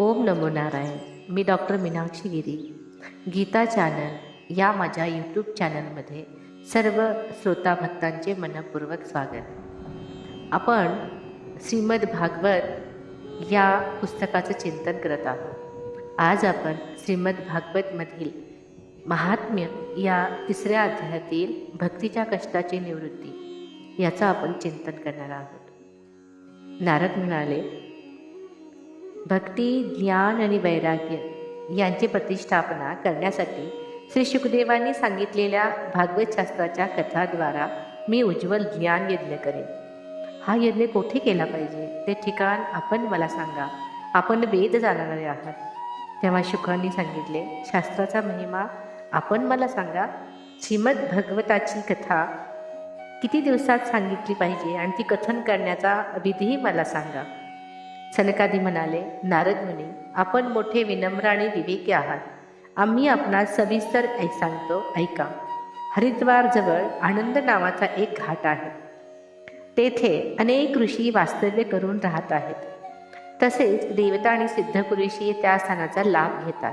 ओम नमो नारायण. मी doctor Meenakshi Giri. Gita channel या माझ्या यूट्यूब चॅनलमध्ये सर्व श्रोता भक्तांचे मनपूर्वक स्वागत. आपण श्रीमद भागवत या पुस्तकाचं चिंतन करत आहोत. आज आपण श्रीमद भागवतमधील महात्म्य या तिसऱ्या अध्यायातील भक्तीच्या कष्टाची निवृत्ती याचं आपण चिंतन करणार आहोत. नारद म्हणाले भक्ती ज्ञान आणि वैराग्य यांची प्रतिष्ठापना करण्यासाठी श्री शुकदेवांनी सांगितलेल्या भागवत शास्त्राच्या कथाद्वारा मी उज्ज्वल ज्ञान यज्ञ करेन. हा यज्ञ कोठे केला पाहिजे? ते ठिकाण आपण मला सांगा. आपण वेद जाणणारे आहात. तेव्हा शुकांनी सांगितले शास्त्राचा महिमा आपण मला सांगा. श्रीमद भगवताची कथा किती दिवसात सांगितली पाहिजे आणि ती कथन करण्याचा विधीही मला सांगा. सनकादी म्हणाले नारद मुनी आपण मोठे विनम्र आणि विवेकी आहात. आम्ही आपणास सविस्तर ऐक. सांगतो ऐका हरिद्वारजवळ आनंद नावाचा एक घाट आहे. तेथे अनेक ऋषी वास्तव्य करून राहत आहेत. तसेच देवता आणि सिद्धपुरुषी त्या स्थानाचा लाभ घेतात.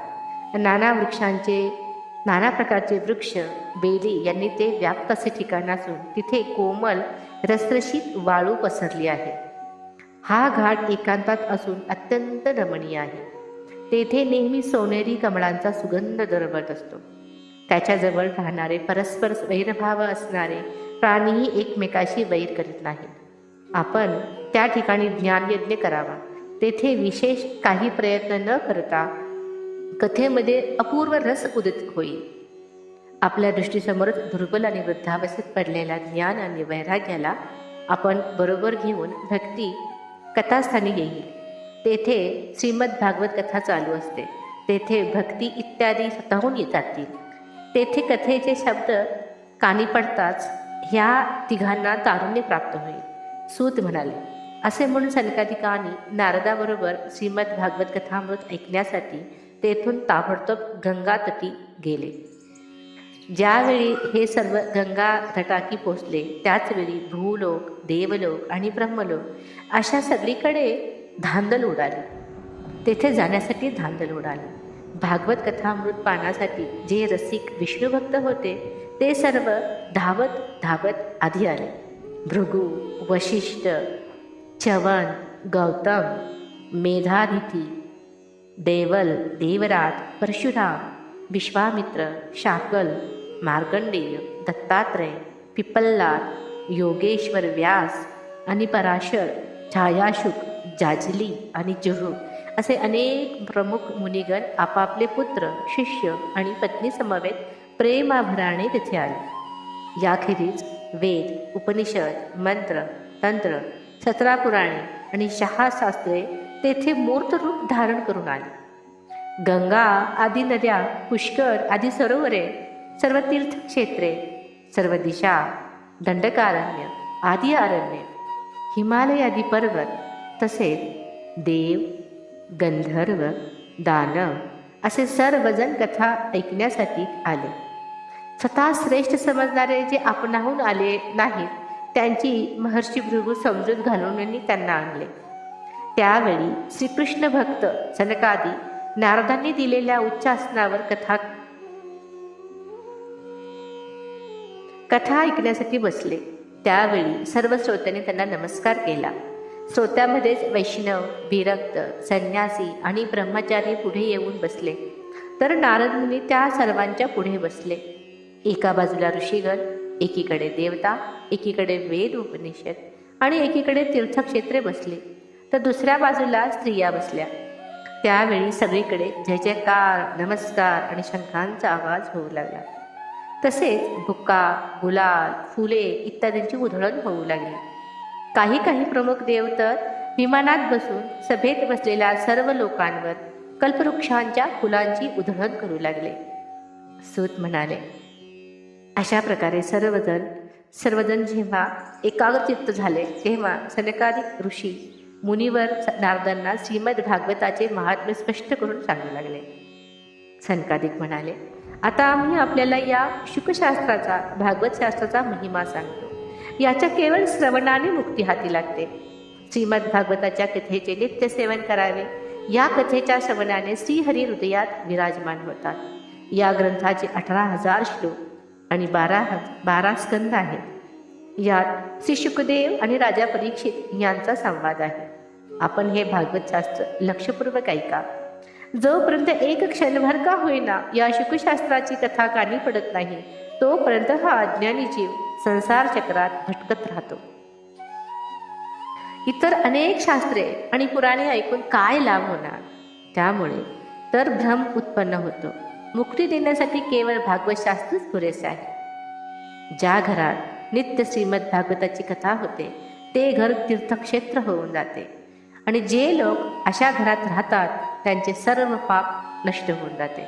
नाना वृक्षांचे नाना प्रकारचे वृक्ष बेली यांनी ते व्याप्त असे ठिकाण असून तिथे कोमल रसरशीत वाळू पसरली आहे. हा घाट एकांतात असून अत्यंत रमणीय आहे. तेथे नेहमी सोनेरी कमळांचा सुगंध दरवत असतो. त्याच्याजवळ राहणारे परस्पर वैरभाव असणारे प्राणीही एकमेकाशी वैर करीत नाहीत. आपण त्या ठिकाणी ज्ञानयज्ञ करावा. तेथे विशेष काही प्रयत्न न करता कथेमध्ये अपूर्व रस उदित होईल. आपल्या दृष्टीसमोरच दुर्बल आणि वृद्धावस्थेत पडलेल्या ज्ञान आणि वैराग्याला आपण बरोबर घेऊन भक्ती कथास्थानी येईल. तेथे श्रीमद भागवत कथा चालू असते. तेथे भक्ती इत्यादी स्वतःहून येतातील तेथे कथेचे शब्द कानी पडताच ह्या तिघांना तारुण्य प्राप्त होईल. सूत म्हणाले असे म्हणून सनकाधिकांनी नारदाबरोबर श्रीमद भागवत कथामृत ऐकण्यासाठी तेथून ताबडतोब गंगा तटी गेले. ज्यावेळी हे सर्व गंगा तटाकी पोचले त्याचवेळी भूलोक देवलोक आणि ब्रह्मलोक अशा सगळीकडे धांदल उडाली. तेथे जाण्यासाठी धांदल उडाली. भागवत कथामृत पाण्यासाठी जे रसिक विष्णुभक्त होते ते सर्व धावत धावत आधी आले. भृगू वशिष्ठ चवन गौतम मेधादिती देवल देवराज परशुराम विश्वामित्र शाकल मार्कंडेय दत्तात्रय पिपल्लाद योगेश्वर व्यास आणि पराशर छायाशुक जाजली आणि जुहू असे अनेक प्रमुख मुनिगण आपापले पुत्र शिष्य आणि पत्नी समवेत प्रेमाभराने तिथे आले. याखेरीज वेद उपनिषद मंत्र तंत्र सतरा पुराणे आणि शहा शास्त्रे तेथे मूर्त रूप धारण करून आली. गंगा आदी नद्या पुष्कर आदी सरोवरे सर्व तीर्थक्षेत्रे सर्व दिशा दंडकारण्य आदी अरण्य हिमालयादी पर्वत तसेच देव गंधर्व दानव असे सर्वजण कथा ऐकण्यासाठी आले. स्वतः श्रेष्ठ समजणारे जे आपणाहून आले नाहीत त्यांची महर्षी भृगू समजूत घालून त्यांना आणले. त्यावेळी श्रीकृष्ण भक्त सनकादी नारदांनी दिलेल्या उच्चासनावर कथा कथा ऐकण्यासाठी बसले. त्यावेळी सर्व श्रोत्यांनी त्यांना नमस्कार केला. श्रोत्यामध्येच वैष्णव विरक्त संन्यासी आणि ब्रह्मचारी पुढे येऊन बसले. तर नारदमुनी त्या सर्वांच्या पुढे बसले. एका बाजूला ऋषीगण एकीकडे देवता एकीकडे वेद उपनिषद आणि एकीकडे तीर्थक्षेत्रे बसले. तर दुसऱ्या बाजूला स्त्रिया बसल्या. त्यावेळी सगळीकडे जय जयकार नमस्कार आणि शंखांचा आवाज होऊ लागला. तसेच भुका गुलाल फुले इत्यादींची उधळण होऊ लागली. काही काही प्रमुख देव तर विमानात बसून सभेत बसलेल्या सर्व लोकांवर कल्पवृक्षांच्या फुलांची उधळण करू लागले. सूत म्हणाले अशा प्रकारे सर्वजण सर्वजण जेव्हा एकाग्रचित्त झाले तेव्हा सनकाधिक ऋषी मुनीवर नारदांना श्रीमद भागवताचे महात्म्य स्पष्ट करून सांगू लागले. सनकाधिक म्हणाले आता आम्ही आपल्याला या शुकशास्त्राचा भागवत शास्त्राचा महिमा सांगतो. याच्या केवळ श्रवणाने मुक्ती हाती लागते. श्रीमद भागवताच्या कथेचे नित्य सेवन करावे. या कथेच्या श्रवणाने श्रीहरी हृदयात विराजमान होतात. या ग्रंथाचे अठरा हजार श्लोक आणि बारा बारा स्कंद आहेत. यात श्री शुकदेव आणि राजा परीक्षित यांचा संवाद आहे. आपण हे भागवत शास्त्र लक्षपूर्वक ऐका. जोपर्यंत एक क्षणभर का होईना या शुकशास्त्राची कथा कानी पडत नाही तोपर्यंत हा अज्ञानी जीव संसार चक्रात भटकत राहतो. इतर अनेक शास्त्रे आणि पुराणे ऐकून काय लाभ होणार? त्यामुळे तर भ्रम उत्पन्न होतो. मुक्ती देण्यासाठी केवळ भागवत शास्त्रच पुरेसे आहे. ज्या घरात नित्य श्रीमद भागवताची कथा होते ते घर तीर्थक्षेत्र होऊन जाते. आणि जे लोक अशा घरात राहतात त्यांचे सर्व पाप नष्ट होऊन जाते.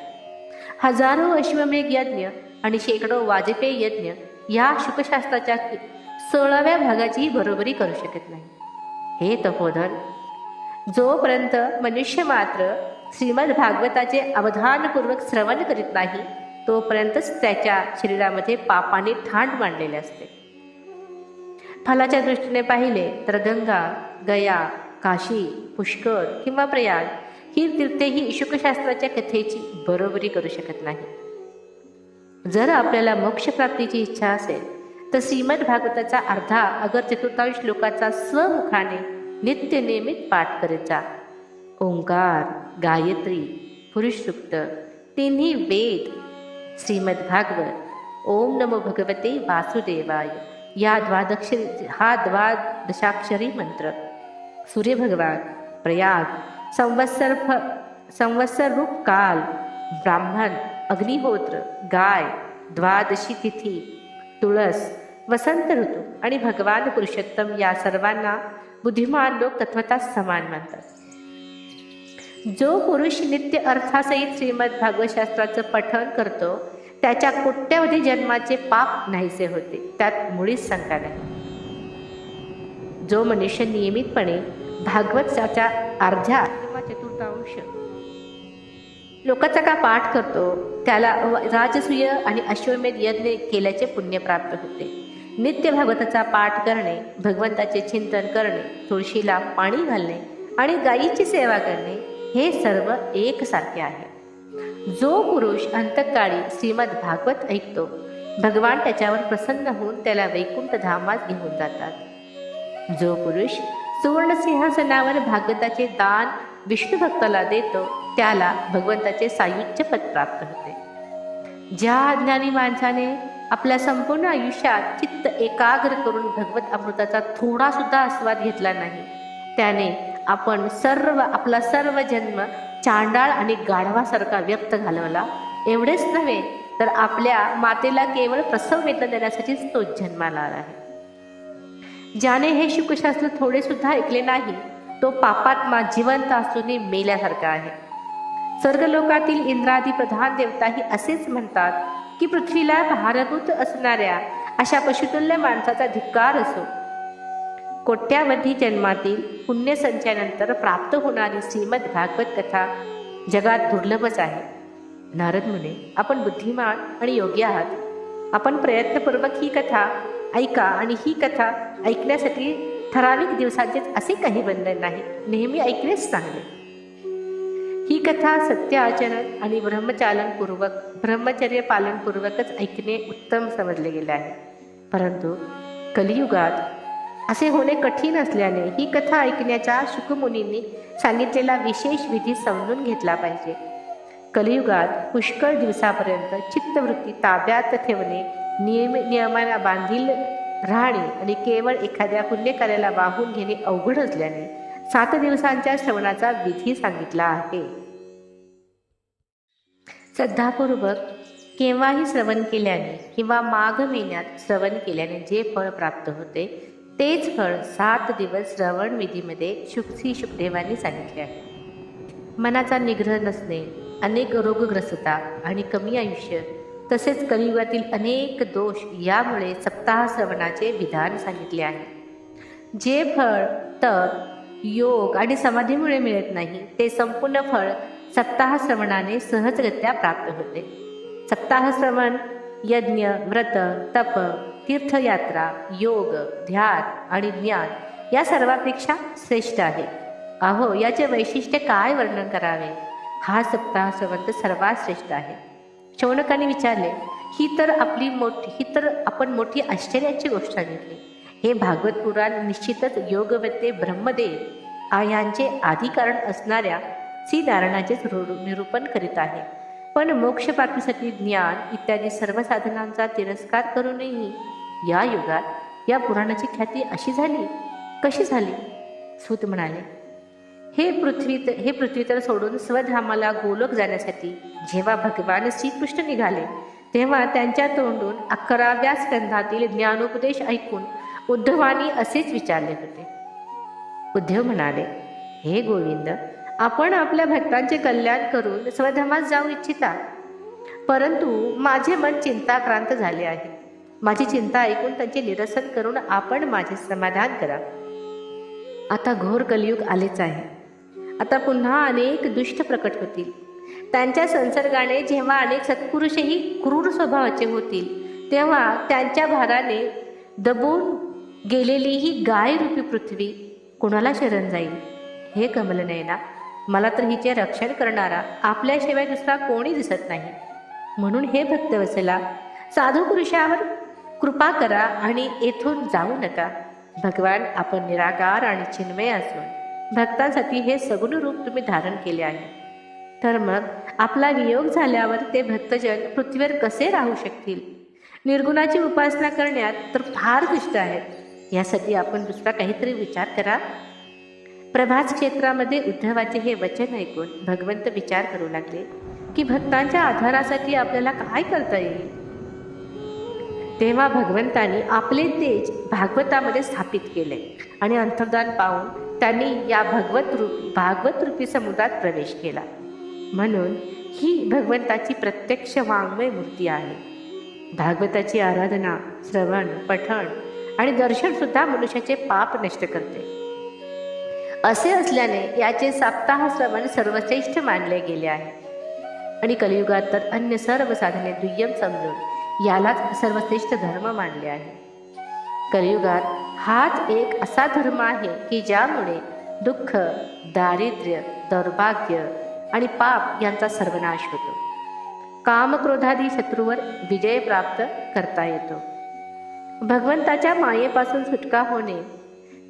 हजारो अश्वमेघ यज्ञ आणि शेकडो वाजपेयी यज्ञ या शुकशास्त्राच्या सोळाव्या भागाचीही बरोबरी करू शकत नाही. हे तपोधन जोपर्यंत मनुष्य मात्र श्रीमद भागवताचे अवधानपूर्वक श्रवण करीत नाही तोपर्यंतच त्याच्या शरीरामध्ये पापाने ठाण मांडलेले असते. फलाच्या दृष्टीने पाहिले तर गंगा गया काशी पुष्कर किंवा प्रयाग ही तीर्थेही शुकशास्त्राच्या कथेची बरोबरी करू शकत नाही. जर आपल्याला मोक्षप्राप्तीची इच्छा असेल तर श्रीमद भागवताचा अर्धा अगर चतुर्थांश श्लोकाचा स्वमुखाने नित्य नियमित पाठ करत जा. ओंकार गायत्री पुरुष सुक्त तिन्ही वेद श्रीमद भागवत ओम नमो भगवते वासुदेवाय या द्वादक्षरी हा द्वादशाक्षरी मंत्र. सूर्यभगवान प्रयाग संवत्सर फ संवत्सर रूप काल ब्राह्मण अग्निहोत्र गाय द्वादशी तिथी तुळस वसंत ऋतू आणि भगवान पुरुषोत्तम या सर्वांना बुद्धिमान लोक तत्वता समान मानतात. जो पुरुष नित्य अर्थासहित श्रीमद भागवतशास्त्राचं पठन पठण करतो त्याच्या कोट्यावधी जन्माचे पाप नाहीसे होते त्यात मुळीच शंका नाही. जो मनुष्य नियमितपणे भागवतच्या अर्ध्या. किंवा चतुर्थांश लोकाचा का पाठ करतो? त्याला राजसूय आणि अश्वमेध यज्ञ केल्याचे पुण्य प्राप्त होते. नित्य भागवताचा पाठ करणे भगवंताचे चिंतन करणे तुळशीला पाणी घालणे आणि गायीची सेवा करणे हे सर्व एकसारखे आहे. जो पुरुष अंतकाळी श्रीमद भागवत ऐकतो भगवान त्याच्यावर प्रसन्न होऊन त्याला वैकुंठ धामात घेऊन जातात. जो पुरुष सुवर्णसिंहासनावर भागवताचे दान विष्णू भक्ताला देतो. त्याला भगवंताचे सायुज्य पद प्राप्त होते. ज्या अज्ञानी माणसाने आपल्या संपूर्ण आयुष्यात चित्त एकाग्र करून भगवत अमृताचा थोडा सुद्धा आस्वाद घेतला नाही त्याने आपण सर्व आपला सर्व जन्म चांडाळ आणि गाढवासारखा व्यक्त घालवला. एवढेच नव्हे तर आपल्या मातेला केवळ प्रसव वेतन देण्यासाठीच तो जन्माला आला आहे. ज्याने हे शुकशास्त्र थोडे सुद्धा ऐकले नाही तो पापात्मा जिवंत असूनही मेल्यासारखा आहे. स्वर्गलोकातील इंद्रादी प्रधान देवताही असेच म्हणतात की पृथ्वीला भारभूत असणाऱ्या अशा पशुतुल्य माणसाचा धिक्कार असो. कोट्यावधी जन्मातील पुण्यसंचयानंतर प्राप्त होणारी श्रीमद भागवत कथा जगात दुर्लभच आहे. नारद मुने आपण बुद्धिमान आणि योग्य आहात. आपण प्रयत्नपूर्वक ही कथा ऐका आणि ही कथा ऐकण्यासाठी ठराविक दिवसांचे असे काही बंधन नाही. नेहमी ऐकणेच चांगले. ही कथा सत्य आचरण आणि ब्रह्मचालनपूर्वक ब्रह्मचर्य पालनपूर्वकच ऐकणे उत्तम समजले गेले आहे. परंतु कलियुगात असे होणे कठीण असल्याने ही कथा ऐकण्याच्या शुकमुनींनी सांगितलेला विशेष विधी समजून घेतला पाहिजे. कलियुगात पुष्कळ दिवसापर्यंत चित्तवृत्ती ताब्यात ठेवणे नियम नियमाला बांधील राहणे आणि केवळ एखाद्या पुण्यकार्याला वाहून घेणे अवघड असल्याने सात दिवसांच्या श्रवणाचा विधी सांगितला आहे. श्रद्धापूर्वक केव्हाही श्रवण केल्याने किंवा माघ महिन्यात श्रवण केल्याने जे फळ प्राप्त होते तेच फळ सात दिवस श्रवण विधीमध्ये शुक्सी शुकदेवांनी सांगितले आहे. मनाचा निग्रह नसणे अनेक रोगग्रस्तता आणि कमी आयुष्य तसेच कलियुगातील अनेक दोष यामुळे सप्ताह श्रवणाचे विधान सांगितले आहे. जे फळ तप योग आणि समाधीमुळे मिळत नाही ते संपूर्ण फळ सप्ताह श्रवणाने सहजरित्या प्राप्त होते. सप्ताह श्रवण यज्ञ व्रत तप तीर्थयात्रा योग ध्यान आणि ज्ञान या सर्वापेक्षा श्रेष्ठ आहे. अहो याचे वैशिष्ट्य काय वर्णन करावे? हा सप्ताह संबंध सर्वात श्रेष्ठ आहे. शौनकाने विचारले ही तर आपली मोठी ही तर आपण मोठी आश्चर्याची गोष्ट सांगितली. हे भागवत पुराण निश्चितच योगवते ब्रह्मदेव यांचे आधिकारण असणाऱ्या श्रीनारायणाचेच रू- निरूपण करीत आहे. पण मोक्षप्राप्तीसाठी ज्ञान इत्यादी सर्व साधनांचा तिरस्कार करूनही या युगात या पुराणाची ख्याती अशी झाली? कशी झाली? सूत म्हणाले हे पृथ्वी हे पृथ्वीतर सोडून स्वधामाला गोलोक जाण्यासाठी जेव्हा भगवान श्रीकृष्ण निघाले तेव्हा त्यांच्या तोंडून अकराव्या स्कंधातील ज्ञानोपदेश ऐकून उद्धवानी असेच विचारले होते. उद्धव म्हणाले हे गोविंद आपण आपल्या भक्तांचे कल्याण करून स्वधामास जाऊ इच्छिता परंतु माझे मन चिंताक्रांत झाले आहे. माझी चिंता ऐकून त्यांचे निरसन करून आपण माझे समाधान करा. आता घोर कलियुग आलेच आहे. आता पुन्हा अनेक दुष्ट प्रकट होतील. त्यांच्या संसर्गाने जेव्हा अनेक सत्पुरुषही क्रूर स्वभावाचे होतील तेव्हा त्यांच्या भाराने दबून गेलेली ही गायरूपी पृथ्वी कोणाला शरण जाईल? हे कमलनयना मला तर हिचे रक्षण करणारा आपल्याशिवाय दुसरा कोणी दिसत नाही. म्हणून हे भक्तवसला साधू पुरुषावर कृपा करा आणि येथून जाऊ नका. भगवान आपण निराकार आणि चिन्मय असून भक्तांसाठी हे सगुण रूप तुम्ही धारण केले आहे. तर मग आपला वियोग झाल्यावर ते भक्तजन पृथ्वीवर कसे राहू शकतील? निर्गुणाची उपासना करण्यात तर फार दुष्ट आहेत. यासाठी आपण दुसरा काहीतरी विचार करा. प्रभास क्षेत्रामध्ये उद्धवाचे हे वचन ऐकून भगवंत विचार करू लागले की भक्तांच्या आधारासाठी आपल्याला काय करता येईल? तेव्हा भगवंतानी आपले तेज भागवतामध्ये स्थापित केले आणि अंतर्दान पाहून त्यांनी या भगवत रूपी भागवत रूपी समुद्रात प्रवेश केला. म्हणून ही भगवंताची प्रत्यक्ष वाङ्मय मूर्ती आहे. भागवताची आराधना श्रवण पठण आणि दर्शन सुद्धा मनुष्याचे पाप नष्ट करते. असे असल्याने याचे सप्ताह श्रवण सर्वश्रेष्ठ मानले गेले आहे. आणि कलियुगात तर अन्य सर्व साधने दुय्यम समजून यालाच सर्वश्रेष्ठ धर्म मानले आहे. कलियुगात हाच एक असा धर्म आहे की ज्यामुळे दुःख दारिद्र्य दौर्भाग्य आणि पाप यांचा सर्वनाश होतो. कामक्रोधादी शत्रूवर विजय प्राप्त करता येतो. भगवंताच्या मायेपासून सुटका होणे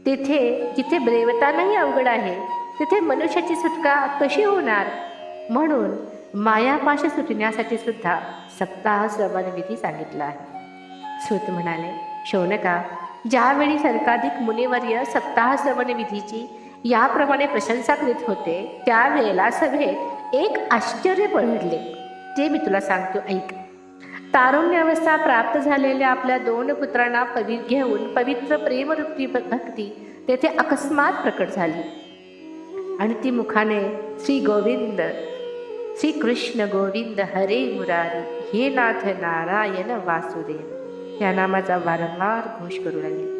तिथे जिथे ब्रेवतानाही अवघड आहे तिथे मनुष्याची सुटका कशी होणार? म्हणून मायापाशी सुटण्यासाठी सुद्धा सप्ताह श्रवण विधी सांगितला आहे. श्रुत म्हणाले शौनका ज्यावेळी सरकाधिक मुनिवर्य सप्ताह श्रवण विधीची याप्रमाणे प्रशंसा करीत होते त्यावेळेला सभेत एक आश्चर्य पडले. ते मी तुला सांगतो ऐक. तारुण्यावस्था प्राप्त झालेल्या आपल्या दोन पुत्रांना पवी घेऊन पवित्र प्रेमरूपी भक्ती तेथे अकस्मात प्रकट झाली. आणि ती मुखाने श्री गोविंद श्री कृष्ण गोविंद हरे मुरारी हे नाथ नारायण वासुदेव. या नामाचा वारंवार घोष करू लागली.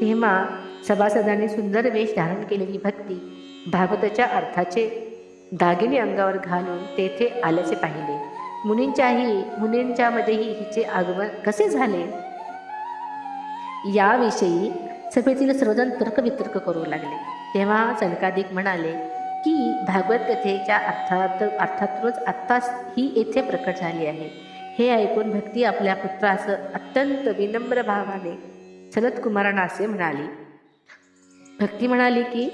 तेव्हा सभासदांनी सुंदर वेश धारण केलेली भक्ती भागवताच्या अर्थाचे दागिने अंगावर घालून तेथे आल्याचे पाहिले. मुनींच्याही मुनींच्यामध्येही हिचे आगमन कसे झाले? याविषयी सभेतील सर्वजण तर्कवितर्क करू लागले. तेव्हा सनकादिक म्हणाले की भागवत कथेच्या अर्थात अर्थातूनच आत्ताच ही येथे प्रकट झाली आहे. हे ऐकून भक्ती आपल्या पुत्रास अत्यंत विनम्र भावाने सनत कुमारांना असे म्हणाली. भक्ती म्हणाली की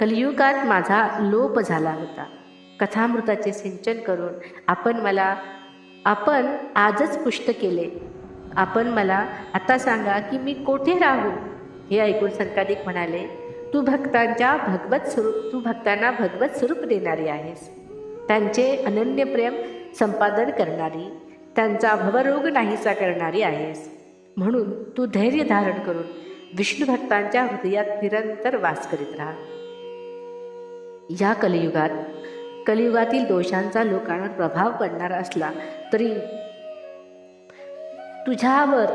कलियुगात माझा लोप झाला होता. कथामृताचे सिंचन करून आपण मला आपण आजच पुष्ट केले. आपण मला आता सांगा की मी कोठे राहू? हे ऐकून संकादिक म्हणाले तू भक्तांच्या भगवत स्वरूप तू भक्तांना भगवत स्वरूप देणारी आहेस. त्यांचे अनन्य प्रेम संपादन करणारी त्यांचा भवरोग नाहीसा करणारी आहेस. म्हणून तू धैर्य धारण करून विष्णू भक्तांच्या हृदयात निरंतर वास करीत राहा. या कलियुगात कलियुगातील दोषांचा लोकांवर प्रभाव पडणार असला तरी तुझ्यावर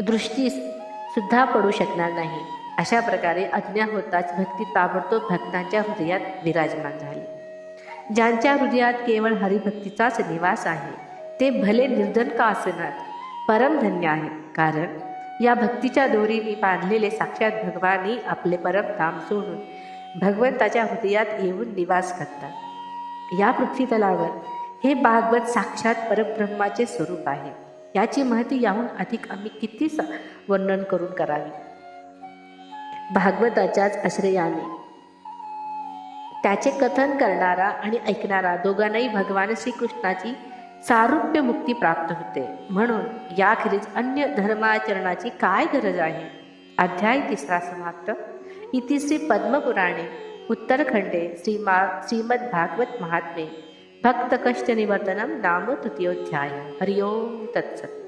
दृष्टी सुद्धा पडू शकणार नाही. अशा प्रकारे अज्ञा होताच भक्ती ताबडतोब भक्तांच्या हृदयात विराजमान झाली. ज्यांच्या हृदयात केवळ हरिभक्तीचाच निवास आहे ते भले निर्धन का असणार? परमधन्य आहे. कारण या भक्तीच्या दोरीने बांधलेले साक्षात भगवानही आपले परमधाम सोडून भगवंताच्या हृदयात येऊन निवास करतात. या पृथ्वीतलावर हे भागवत साक्षात परब्रह्माचे स्वरूप आहे. याची माहिती याहून अधिक आम्ही किती वर्णन करून करावी? भागवताच्याच आश्रयाने. त्याचे कथन करणारा आणि ऐकणारा दोघांनाही भगवान श्रीकृष्णाची सारुप्य मुक्ती प्राप्त होते. म्हणून याखेरीज अन्य धर्माचरणाची काय गरज आहे? अध्याय तिसरा समाप्त. इति श्री पद्मपुराणे उत्तरखंडे श्रीमा श्रीमद भागवत महात्मे. भक्त कष्ट निवर्तनम नाम तृतीयोध्याय हरिओम तत्सत.